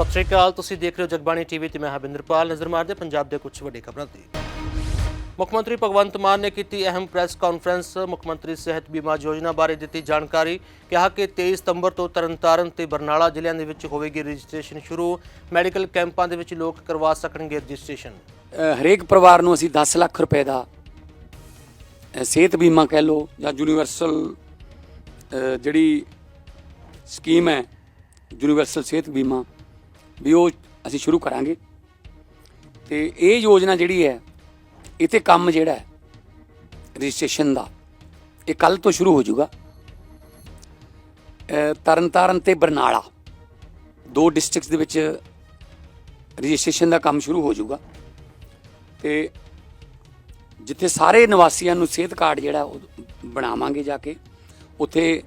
ਸਤਿ ਸ਼੍ਰੀ ਅਕਾਲ, ਤੁਸੀਂ ਦੇਖ ਰਹੇ ਹੋ ਜਗਬਾਣੀ ਟੀਵੀ ਤੇ ਮੈਂ ਹਵਿੰਦਰਪਾਲ ਨਜ਼ਰ ਮਾਰਦੇ ਪੰਜਾਬ ਦੇ ਕੁਝ ਵੱਡੀ ਖਬਰਾਂ ਤੇ। ਮੁੱਖ ਮੰਤਰੀ ਭਗਵੰਤ ਮਾਨ ਨੇ ਕੀਤੀ ਅਹਿਮ ਪ੍ਰੈਸ ਕਾਨਫਰੰਸ। ਮੁੱਖ ਮੰਤਰੀ ਸਿਹਤ ਬੀਮਾ ਯੋਜਨਾ ਬਾਰੇ ਦਿੱਤੀ ਜਾਣਕਾਰੀ, ਕਿਹਾ ਕਿ 23 ਸਤੰਬਰ ਤੋਂ ਤਰਨਤਾਰਨ ਤੇ ਬਰਨਾਲਾ ਜ਼ਿਲ੍ਹਿਆਂ ਦੇ ਵਿੱਚ ਹੋਵੇਗੀ ਰਜਿਸਟ੍ਰੇਸ਼ਨ ਸ਼ੁਰੂ। ਮੈਡੀਕਲ ਕੈਂਪਾਂ ਦੇ ਵਿੱਚ ਲੋਕ ਕਰਵਾ ਸਕਣਗੇ ਰਜਿਸਟ੍ਰੇਸ਼ਨ। ਹਰੇਕ ਪਰਿਵਾਰ ਨੂੰ ਅਸੀਂ 10 ਲੱਖ ਰੁਪਏ ਦਾ ਸਿਹਤ ਬੀਮਾ ਕਹਿ ਲਓ ਜਾਂ ਯੂਨੀਵਰਸਲ ਜਿਹੜੀ ਸਕੀਮ ਹੈ ਯੂਨੀਵਰਸਲ ਸਿਹਤ ਬੀਮਾ ਵੀ ਉਹ ਅਸੀਂ ਸ਼ੁਰੂ ਕਰਾਂਗੇ। ਤੇ ਇਹ ਯੋਜਨਾ ਜਿਹੜੀ ਹੈ ਇਹ ਤੇ ਕੰਮ ਜਿਹੜਾ ਹੈ, ਰਜਿਸਟ੍ਰੇਸ਼ਨ ਦਾ, ਇਹ ਕੱਲ ਤੋਂ ਸ਼ੁਰੂ ਹੋ ਜਾਊਗਾ। ਤਰਨਤਾਰਨ ਤੇ ਬਰਨਾਲਾ ਦੋ ਡਿਸਟ੍ਰਿਕਟਸ ਦੇ ਵਿੱਚ ਰਜਿਸਟ੍ਰੇਸ਼ਨ ਦਾ ਕੰਮ ਸ਼ੁਰੂ ਹੋ ਜਾਊਗਾ। ਤੇ ਜਿੱਥੇ ਸਾਰੇ ਨਿਵਾਸੀਆਂ ਨੂੰ ਸਿਹਤ ਕਾਰਡ ਜਿਹੜਾ, ਉਹ ਬਣਾਵਾਂਗੇ ਜਾ ਕੇ, ਉੱਥੇ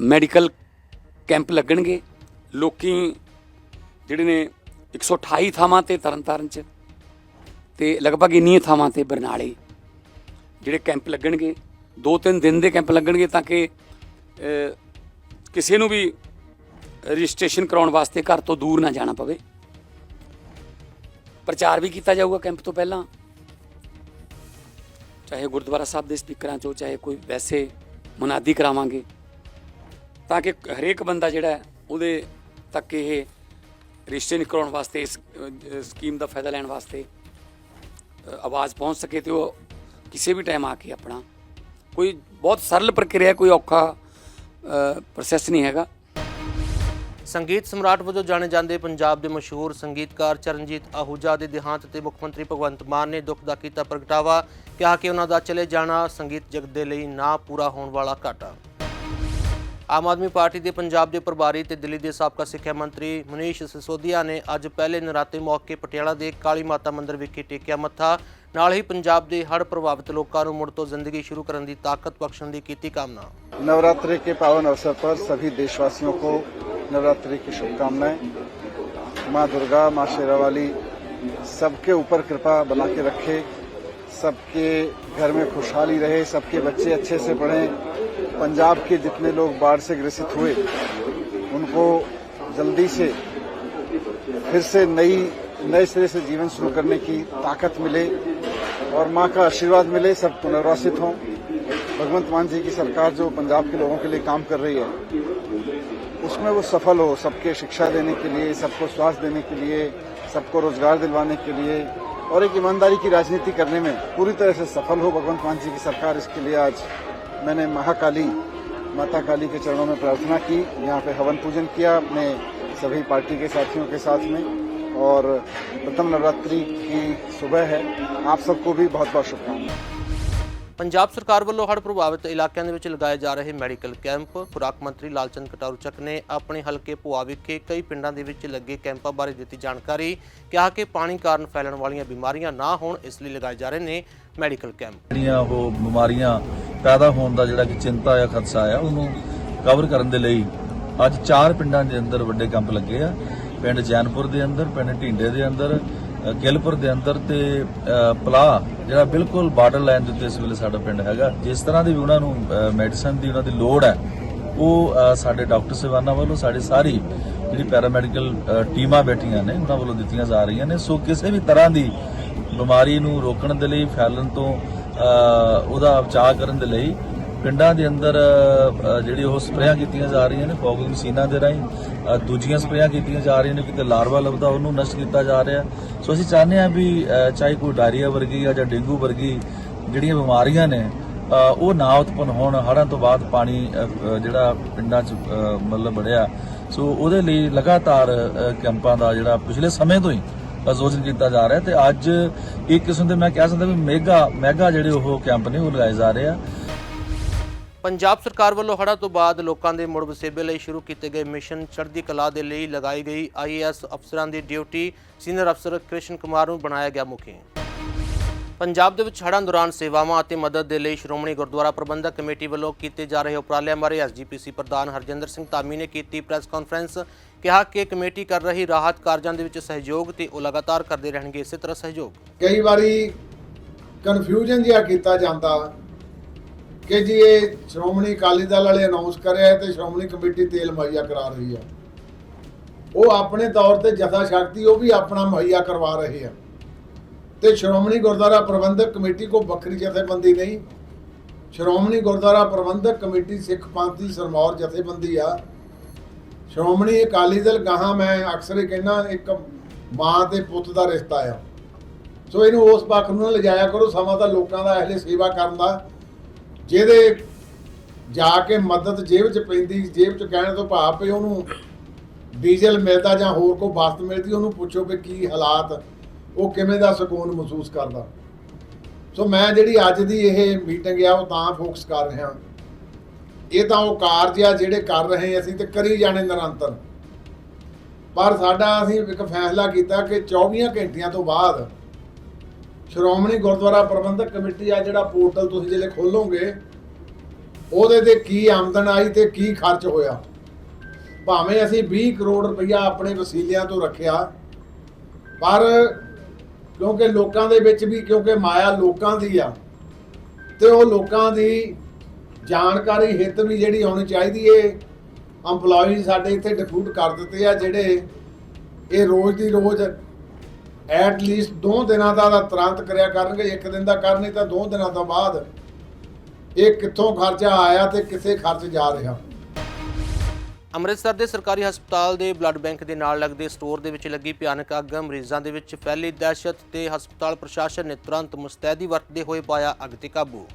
ਮੈਡੀਕਲ ਕੈਂਪ ਲੱਗਣਗੇ। ਲੋਕੀ ਜਿਹੜੇ ਨੇ 128 ਥਾਵਾਂ ਤੇ ਤਰਨਤਾਰਨ ਚ ਤੇ ਲਗਭਗ ਇੰਨੀਆਂ ਥਾਵਾਂ ਤੇ ਬਰਨਾਲੇ ਜਿਹੜੇ ਕੈਂਪ ਲੱਗਣਗੇ ਦੋ ਤਿੰਨ ਦਿਨ ਦੇ ਕੈਂਪ ਲੱਗਣਗੇ ਤਾਂ ਕਿ ਕਿਸੇ ਨੂੰ ਵੀ ਰਜਿਸਟ੍ਰੇਸ਼ਨ ਕਰਾਉਣ ਵਾਸਤੇ ਘਰ ਤੋਂ ਦੂਰ ਨਾ ਜਾਣਾ ਪਵੇ। ਪ੍ਰਚਾਰ ਵੀ ਕੀਤਾ ਜਾਊਗਾ ਕੈਂਪ ਤੋਂ ਪਹਿਲਾਂ। ਚਾਹੇ ਗੁਰਦੁਆਰਾ ਸਾਹਿਬ ਦੇ ਸਪੀਕਰਾਂ ਚੋਂ ਚਾਹੇ ਕੋਈ ਵੈਸੇ ਮੁਨਾਦੀ ਕਰਾਵਾਂਗੇ। ਤਾਂ ਕਿ ਹਰੇਕ ਬੰਦਾ ਜਿਹੜਾ ਉਹਦੇ ਤੱਕ ਇਹ ਰਿਸ਼ਤੇ ਕਰਾਉਣ ਵਾਸਤੇ, ਇਸ ਸਕੀਮ ਦਾ ਫਾਇਦਾ ਲੈਣ ਵਾਸਤੇ ਆਵਾਜ਼ ਪਹੁੰਚ ਸਕੇ ਤੇ ਉਹ ਕਿਸੇ ਵੀ ਟਾਈਮ ਆ ਕੇ ਆਪਣਾ ਕੋਈ ਬਹੁਤ ਸਰਲ ਪ੍ਰਕਿਰਿਆ, ਕੋਈ ਔਖਾ ਪ੍ਰੋਸੈਸ ਨਹੀਂ ਹੈਗਾ। ਸੰਗੀਤ ਸਮਰਾਟ ਵਜੋਂ ਜਾਣੇ ਜਾਂਦੇ ਪੰਜਾਬ ਦੇ ਮਸ਼ਹੂਰ ਸੰਗੀਤਕਾਰ ਚਰਨਜੀਤ ਆਹੂਜਾ ਦੇ ਦੇਹਾਂਤ ਤੇ ਮੁੱਖ ਮੰਤਰੀ ਭਗਵੰਤ ਮਾਨ ਨੇ ਦੁੱਖ ਦਾ ਕੀਤਾ ਪ੍ਰਗਟਾਵਾ, ਕਿਹਾ ਕਿ ਉਹਨਾਂ ਦਾ ਚਲੇ ਜਾਣਾ ਸੰਗੀਤ ਜਗਤ ਦੇ ਲਈ ਨਾ ਪੂਰਾ ਹੋਣ ਵਾਲਾ ਘਾਟਾ। ਆਮ ਆਦਮੀ ਪਾਰਟੀ ਦੇ ਪੰਜਾਬ ਦੇ ਪ੍ਰਭਾਰੀ ਤੇ ਦਿੱਲੀ ਦੇ ਸਾਬਕਾ ਸਿੱਖਿਆ ਮੰਤਰੀ ਮਨੀਸ਼ ਸਿਸੋਦੀਆ ਨੇ ਅੱਜ ਪਹਿਲੇ ਨਰਾਤੇ ਮੌਕੇ ਪਟਿਆਲਾ ਦੇ ਕਾਲੀ ਮਾਤਾ ਮੰਦਿਰ ਵਿਖੇ ਟੇਕਿਆ ਮੱਥਾ ਨਾਲ ਹੀ ਪੰਜਾਬ ਦੇ ਹੜ੍ਹ ਪ੍ਰਭਾਵਿਤ ਲੋਕਾਂ ਨੂੰ ਮੁੜ ਤੋਂ ਜ਼ਿੰਦਗੀ ਸ਼ੁਰੂ ਕਰਨ ਦੀ ਤਾਕਤ ਬਖਸ਼ਣ ਦੀ ਕੀਤੀ ਕਾਮਨਾ नवरात्रि के पावन अवसर पर सभी देशवासियों को नवरात्रि की शुभकामनाएं माँ दुर्गा माँ शेरावाली सबके ऊपर कृपा बना के रखे सबके घर में खुशहाली रहे सबके बच्चे अच्छे से पढ़ें पंजाब के जितने लोग बाढ़ से ग्रसित हुए, उनको जल्दी से फिर से नई, नए सिरे से जीवन शुरू करने की ताकत मिले और माँ का आशीर्वाद मिले, सब पुनर्वासित हों। भगवंत मान जी की सरकार जो पंजाब के लोगों के लिए काम कर रही है, उसमें वो सफल हो, सबके शिक्षा देने के लिए, सबको स्वास्थ्य देने के लिए, सबको रोज़गार दिलवाने के लिए और एक ईमानदारी की राजनीति करने में पूरी तरह से सफल हो। भगवंत मान जी की सरकार इसके लिए आज मैंने महाकाली माता काली के चरणों में प्रार्थना की यहाँ पे हवन पूजन किया अपने सभी पार्टी के साथियों के साथ में और प्रथम नवरात्रि की सुबह है आप सबको भी बहुत बहुत शुभकामनाएं ਪੰਜਾਬ ਸਰਕਾਰ ਵੱਲੋਂ ਹੜ੍ਹ ਪ੍ਰਭਾਵਿਤ ਇਲਾਕਿਆਂ ਦੇ ਵਿੱਚ ਲਗਾਏ ਜਾ ਰਹੇ ਮੈਡੀਕਲ ਕੈਂਪ ਖੁਰਾਕ ਮੰਤਰੀ ਲਾਲਚੰਦ ਕਟਾਰੂ ਚੱਕ ਨੇ ਆਪਣੇ ਹਲਕੇ ਭੁਆ ਵਿਖੇ ਕਈ ਪਿੰਡਾਂ ਦੇ ਵਿੱਚ ਲੱਗੇ ਕੈਂਪਾਂ ਬਾਰੇ ਦਿੱਤੀ ਜਾਣਕਾਰੀ ਕਿਹਾ ਕਿ ਪਾਣੀ ਕਾਰਨ ਫੈਲਣ ਵਾਲੀਆਂ ਬਿਮਾਰੀਆਂ ਨਾ ਹੋਣ ਇਸ ਲਈ ਲਗਾਏ ਜਾ ਰਹੇ ਨੇ Medical camp. ਜਿਹੜੀਆਂ ਉਹ ਬਿਮਾਰੀਆਂ ਪੈਦਾ ਹੋਣ ਦਾ ਜਿਹੜਾ ਕਿ ਚਿੰਤਾ ਜਾਂ ਖਦਸ਼ਾ ਆ ਉਹਨੂੰ ਕਵਰ ਕਰਨ ਦੇ ਲਈ ਅੱਜ ਚਾਰ ਪਿੰਡਾਂ ਦੇ ਅੰਦਰ ਵੱਡੇ ਕੈਂਪ ਲੱਗੇ ਆ। ਪਿੰਡ ਜੈਨਪੁਰ ਦੇ ਅੰਦਰ ਪਿੰਡ ਢੀਂਡੇ ਦੇ ਅੰਦਰ ਅ, ਦੇ ਅੰਦਰ ਤੇ ਅ, ਪਲਾਹ ਜਿਹੜਾ ਬਿਲਕੁਲ ਬਾਰਡਰ ਲਾਈਨ ਦੇ ਉੱਤੇ ਇਸ ਵੇਲੇ ਸਾਡਾ ਪਿੰਡ ਹੈਗਾ। ਜਿਸ ਤਰ੍ਹਾਂ ਦੀ ਵੀ ਉਹਨਾਂ ਨੂੰ ਮੈਡੀਸਨ ਦੀ ਉਹਨਾਂ ਦੀ ਲੋੜ ਹੈ ਉਹ ਸਾਡੇ ਡਾਕਟਰ ਸੇਵਾਨਾ ਵੱਲੋਂ ਸਾਡੀ ਸਾਰੀ ਜਿਹੜੀ ਪੈਰਾਮੈਡੀਕਲ ਅ, ਟੀਮਾਂ ਬੈਠੀਆਂ ਨੇ ਉਹਨਾਂ ਵੱਲੋਂ ਦਿੱਤੀਆਂ ਜਾ ਰਹੀਆਂ ਨੇ। ਸੋ ਕਿਸੇ ਵੀ ਤਰ੍ਹਾਂ ਦੀ ਬਿਮਾਰੀ ਨੂੰ ਰੋਕਣ ਦੇ ਲਈ, ਫੈਲਣ ਤੋਂ ਉਹਦਾ ਬਚਾਅ ਕਰਨ ਦੇ ਲਈ ਪਿੰਡਾਂ ਦੇ ਅੰਦਰ ਜਿਹੜੀ ਉਹ ਸਪਰੇਆਂ ਕੀਤੀਆਂ ਜਾ ਰਹੀਆਂ ਨੇ ਫੋਗਿੰਗ ਮਸ਼ੀਨਾਂ ਦੇ ਰਾਹੀਂ ਦੂਜੀਆਂ ਸਪਰੇਆਂ ਕੀਤੀਆਂ ਜਾ ਰਹੀਆਂ ਨੇ, ਕਿਤੇ ਲਾਰਵਾ ਲੱਭਦਾ ਉਹਨੂੰ ਨਸ਼ਟ ਕੀਤਾ ਜਾ ਰਿਹਾ। ਸੋ ਅਸੀਂ ਚਾਹੁੰਦੇ ਹਾਂ ਵੀ ਚਾਹੇ ਕੋਈ ਡਾਇਰੀਆ ਵਰਗੀ ਜਾਂ ਡੇਂਗੂ ਵਰਗੀ ਜਿਹੜੀਆਂ ਬਿਮਾਰੀਆਂ ਨੇ ਉਹ ਨਾ ਉਤਪੰਨ ਹੋਣ, ਹੜ੍ਹਾਂ ਤੋਂ ਬਾਅਦ ਪਾਣੀ ਜਿਹੜਾ ਪਿੰਡਾਂ 'ਚ ਮਤਲਬ ਬੜਿਆ। ਸੋ ਉਹਦੇ ਲਈ ਲਗਾਤਾਰ ਕੈਂਪਾਂ ਦਾ ਜਿਹੜਾ ਪਿਛਲੇ ਸਮੇਂ ਤੋਂ ਹੀ ਆਯੋਜਨ ਕੀਤਾ ਜਾ ਰਿਹਾ ਤੇ ਅੱਜ ਇੱਕ ਕਿਸਮ ਦੇ ਮੈਂ ਕਹਿ ਸਕਦਾ ਵੀ ਮੈਗਾ ਮੈਗਾ ਜਿਹੜੇ ਉਹ ਕੈਂਪ ਨੇ, ਉਹ ਲਗਾਏ ਜਾ ਰਹੇ ਆ। ਪੰਜਾਬ ਸਰਕਾਰ ਵੱਲੋਂ ਹੜ੍ਹਾਂ ਤੋਂ ਬਾਅਦ ਲੋਕਾਂ ਦੇ ਮੁੜ ਵਸੇਬੇ ਲਈ ਸ਼ੁਰੂ ਕੀਤੇ ਗਏ ਮਿਸ਼ਨ ਚੜ੍ਹਦੀ ਕਲਾ ਦੇ ਲਈ ਲਗਾਈ ਗਈ ਆਈਏਐਸ ਅਫਸਰਾਂ ਦੀ ਡਿਊਟੀ। ਸੀਨੀਅਰ ਅਫਸਰ ਕ੍ਰਿਸ਼ਨ ਕੁਮਾਰ ਨੂੰ ਬਣਾਇਆ ਗਿਆ ਮੁਖੀ। ਪੰਜਾਬ ਦੇ ਵਿੱਚ ਹੜ੍ਹਾਂ ਦੌਰਾਨ ਸੇਵਾਵਾਂ ਅਤੇ ਮਦਦ ਦੇ ਲਈ ਸ਼੍ਰੋਮਣੀ ਗੁਰਦੁਆਰਾ ਪ੍ਰਬੰਧਕ ਕਮੇਟੀ ਵੱਲੋਂ ਕੀਤੇ ਜਾ ਰਹੇ ਉਪਰਾਲਿਆਂ ਬਾਰੇ ਐਸਜੀਪੀਸੀ ਪ੍ਰਧਾਨ ਹਰਜਿੰਦਰ ਸਿੰਘ ਧਾਮੀ ਨੇ ਕੀਤੀ ਪ੍ਰੈਸ ਕਾਨਫਰੰਸ, ਕਿਹਾ ਕਿ ਕਮੇਟੀ ਕਰ ਰਹੀ ਰਾਹਤ ਕਾਰਜਾਂ ਦੇ ਵਿੱਚ ਸਹਿਯੋਗ ਤੇ ਉਹ ਲਗਾਤਾਰ ਕਰਦੇ ਰਹਿਣਗੇ। ਇਸੇ ਤਰ੍ਹਾਂ ਸਹਿਯੋਗ। ਕਈ ਵਾਰੀ ਕਨਫਿਊਜ਼ਨ ਜਿਹਾ ਕੀਤਾ ਜਾਂਦਾ ਕਿ ਜੀ ਇਹ ਸ਼੍ਰੋਮਣੀ ਅਕਾਲੀ ਦਲ ਵਾਲੇ ਅਨਾਉਂਸ ਕਰਿਆ ਹੈ ਤੇ ਸ਼੍ਰੋਮਣੀ ਕਮੇਟੀ ਤੇਲ ਮੁਹੱਈਆ ਕਰਾ ਰਹੀ ਹੈ ਉਹ ਆਪਣੇ ਤੌਰ ਤੇ ਜਥਾ ਸ਼ਕਤੀ ਉਹ ਵੀ ਆਪਣਾ ਮੁਹੱਈਆ ਕਰਵਾ ਰਹੇ ਆ। ਤੇ ਸ਼੍ਰੋਮਣੀ ਗੁਰਦੁਆਰਾ ਪ੍ਰਬੰਧਕ ਕਮੇਟੀ ਕੋ ਵੱਖਰੀ ਜਥੇਬੰਦੀ ਨਹੀਂ। ਸ਼੍ਰੋਮਣੀ ਗੁਰਦੁਆਰਾ ਪ੍ਰਬੰਧਕ ਕਮੇਟੀ ਸਿੱਖ ਪੰਥ ਦੀ ਸਰਮੌਰ ਜਥੇਬੰਦੀ ਆ। ਸ਼੍ਰੋਮਣੀ ਅਕਾਲੀ ਦਲ, ਗਾਹਾਂ ਮੈਂ ਅਕਸਰ ਹੀ ਕਹਿੰਦਾ, ਇੱਕ ਮਾਂ ਤੇ ਪੁੱਤ ਦਾ ਰਿਸ਼ਤਾ ਆ। ਸੋ ਇਹਨੂੰ ਉਸ ਪੱਖ ਨੂੰ ਨਾ ਲਿਜਾਇਆ ਕਰੋ, ਸਮਾਂ ਤਾਂ ਲੋਕਾਂ ਦਾ ਇਹਲੇ ਸੇਵਾ ਕਰਨ ਦਾ। ਜਿਹਦੇ ਜਾ ਕੇ ਮਦਦ ਜੇਬ 'ਚ ਪੈਂਦੀ, ਜੇਬ 'ਚ ਕਹਿਣ ਤੋਂ ਭਾਵ ਪਈ ਉਹਨੂੰ ਡੀਜ਼ਲ ਮਿਲਦਾ ਜਾਂ ਹੋਰ ਕੋਈ ਵਸਤ ਮਿਲਦੀ, ਉਹਨੂੰ ਪੁੱਛੋ ਕਿ ਕੀ ਹਾਲਾਤ ਉਹ ਕਿਵੇਂ ਦਾ ਸਕੂਨ ਮਹਿਸੂਸ ਕਰਦਾ? ਸੋ ਮੈਂ ਜਿਹੜੀ ਅੱਜ ਦੀ ਇਹ ਮੀਟਿੰਗ ਆ, ਉਹ ਤਾਂ ਫੋਕਸ ਕਰ ਰਿਹਾ। ਇਹ ਤਾਂ ਉਹ ਕਾਰਜ ਆ ਜਿਹੜੇ ਕਰ ਰਹੇ ਅਸੀਂ ਤੇ ਕਰੀ ਜਾਣੇ ਨਿਰੰਤਰ। ਪਰ ਸਾਡਾ ਅਸੀਂ ਇੱਕ ਫੈਸਲਾ ਕੀਤਾ ਕਿ 24 ਘੰਟਿਆਂ ਤੋਂ ਬਾਅਦ ਸ਼੍ਰੋਮਣੀ ਗੁਰਦੁਆਰਾ ਪ੍ਰਬੰਧਕ ਕਮੇਟੀ ਆ ਜਿਹੜਾ ਪੋਰਟਲ ਤੁਸੀਂ ਜਿਹੜੇ ਖੋਲੋਗੇ, ਉਹਦੇ ਤੇ ਕੀ ਆਮਦਨ ਆਈ ਤੇ ਕੀ ਖਰਚ ਹੋਇਆ? ਭਾਵੇਂ ਅਸੀਂ 20 ਕਰੋੜ ਰੁਪਇਆ ਆਪਣੇ ਵਸੀਲਿਆਂ ਤੋਂ ਰੱਖਿਆ, ਪਰ ਕਿਉਂਕਿ ਲੋਕਾਂ ਦੇ ਵਿੱਚ ਵੀ, ਕਿਉਂਕਿ ਮਾਇਆ ਲੋਕਾਂ ਦੀ ਆ, ਤੇ ਉਹ ਲੋਕਾਂ ਦੀ ਜਾਣਕਾਰੀ, ਹਿੱਤ ਵੀ ਜਿਹੜੀ ਹੋਣੀ ਚਾਹੀਦੀ ਏ। EMPLOYEE ਸਾਡੇ ਇੱਥੇ ਡਿਫਿਊਟ ਕਰ ਦਿੱਤੇ ਆ, ਜਿਹੜੇ ਇਹ ਰੋਜ਼ ਦੀ ਰੋਜ਼ ਐਟ ਲੀਸਟ ਦੋ ਦਿਨਾਂ ਦਾ ਤੁਰੰਤ ਕਰਿਆ ਕਰਨਗੇ, ਇੱਕ ਦਿਨ ਦਾ ਕਰ ਤਾਂ ਦੋ ਦਿਨਾਂ ਤੋਂ ਬਾਅਦ ਇਹ ਕਿੱਥੋਂ ਖਰਚਾ ਆਇਆ ਤੇ ਕਿੱਥੇ ਖਰਚ ਜਾ ਰਿਹਾ। ਅੰਮ੍ਰਿਤਸਰ ਦੇ ਸਰਕਾਰੀ ਹਸਪਤਾਲ ਦੇ ਬਲੱਡ ਬੈਂਕ ਦੇ ਨਾਲ ਲੱਗਦੇ ਸਟੋਰ ਦੇ ਵਿੱਚ ਲੱਗੀ ਭਿਆਨਕ ਅੱਗ, ਮਰੀਜ਼ਾਂ ਦੇ ਵਿੱਚ ਫੈਲੀ ਦਹਿਸ਼ਤ ਤੇ ਹਸਪਤਾਲ ਪ੍ਰਸ਼ਾਸਨ ਨੇ ਤੁਰੰਤ ਮੁਸਤੈਦੀ ਵਰਤਦੇ ਹੋਏ ਪਾਇਆ ਅੱਗ ਤੇ ਕਾਬੂ।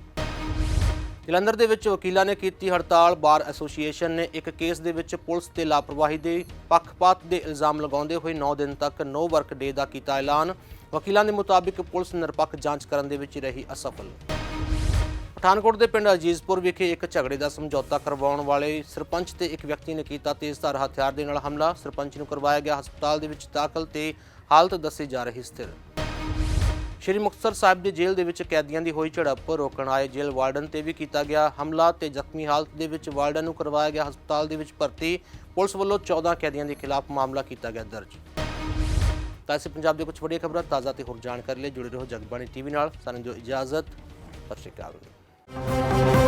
ਜਲੰਧਰ ਦੇ ਵਿੱਚ ਵਕੀਲਾਂ ਨੇ ਕੀਤੀ ਹੜਤਾਲ, ਬਾਰ ਐਸੋਸੀਏਸ਼ਨ ਨੇ ਇੱਕ ਕੇਸ ਦੇ ਵਿੱਚ ਪੁਲਿਸ ਤੇ ਲਾਪਰਵਾਹੀ ਦੇ ਪੱਖਪਾਤ ਦੇ ਇਲਜ਼ਾਮ ਲਗਾਉਂਦੇ ਹੋਏ 9 ਦਿਨ ਤੱਕ ਨੋ ਵਰਕ ਡੇ ਦਾ ਕੀਤਾ ਐਲਾਨ। ਵਕੀਲਾਂ ਦੇ ਮੁਤਾਬਿਕ ਪੁਲਿਸ ਨਿਰਪੱਖ ਜਾਂਚ ਕਰਨ ਦੇ ਵਿੱਚ ਰਹੀ ਅਸਫਲ। ਪਠਾਨਕੋਟ ਦੇ ਪਿੰਡ ਅਜੀਜ਼ਪੁਰ ਵਿਖੇ ਇੱਕ ਝਗੜੇ ਦਾ ਸਮਝੌਤਾ ਕਰਵਾਉਣ ਵਾਲੇ ਸਰਪੰਚ ਤੇ ਇੱਕ ਵਿਅਕਤੀ ਨੇ ਕੀਤਾ ਤੇਜ਼ਧਾਰ ਹਥਿਆਰ ਦੇ ਨਾਲ ਹਮਲਾ। ਸਰਪੰਚ ਨੂੰ ਕਰਵਾਇਆ ਗਿਆ ਹਸਪਤਾਲ ਦੇ ਵਿੱਚ ਦਾਖਲ ਤੇ ਹਾਲਤ ਦੱਸੀ ਜਾ ਰਹੀ ਸਥਿਰ। ਸ਼੍ਰੀ ਮੁਕਤਸਰ ਸਾਹਿਬ ਦੀ ਜੇਲ੍ਹ ਦੇ ਵਿੱਚ ਕੈਦੀਆਂ ਦੀ ਹੋਈ ਝੜਪ ਰੋਕਣ ਆਏ ਜੇਲ੍ਹ ਵਾਰਡਨ ਤੇ ਵੀ ਕੀਤਾ ਗਿਆ ਹਮਲਾ ਤੇ ਜ਼ਖਮੀ ਹਾਲਤ ਦੇ ਵਿੱਚ ਵਾਰਡਨ ਨੂੰ ਕਰਵਾਇਆ ਗਿਆ ਹਸਪਤਾਲ ਦੇ ਵਿੱਚ ਭਰਤੀ। ਪੁਲਿਸ ਵੱਲੋਂ 14 ਕੈਦੀਆਂ ਦੇ ਖਿਲਾਫ ਮਾਮਲਾ ਕੀਤਾ ਗਿਆ ਦਰਜ। ਤਾਂ ਅਸੀਂ ਪੰਜਾਬ ਦੇ ਕੁਝ ਵੱਡੀਆਂ ਖਬਰਾਂ ਤਾਜ਼ਾ ਤੇ ਹੋਰ ਜਾਣਕਾਰੀ ਲਈ ਜੁੜੇ ਰਹੋ ਜਗਬਾਣੀ ਟੀਵੀ ਨਾਲ। ਸਾਨੂੰ ਦਿਓ ਇਜਾਜ਼ਤ। ਸਤਿ ਸ਼੍ਰੀ ਅਕਾਲ। Thank you